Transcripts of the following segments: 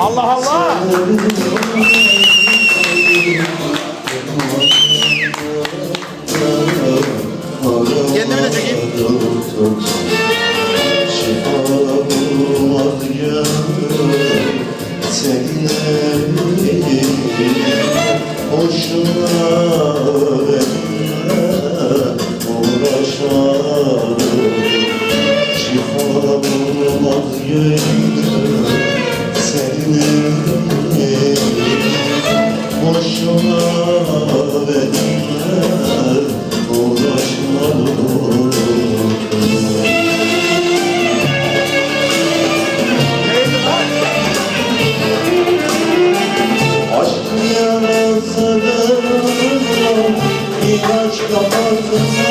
Allah Allah. Kendimi de çekeyim. gönlüm senin Boşuna benimle uğraşma Aşkın yarasadım ilaç kapatma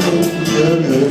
yanıyor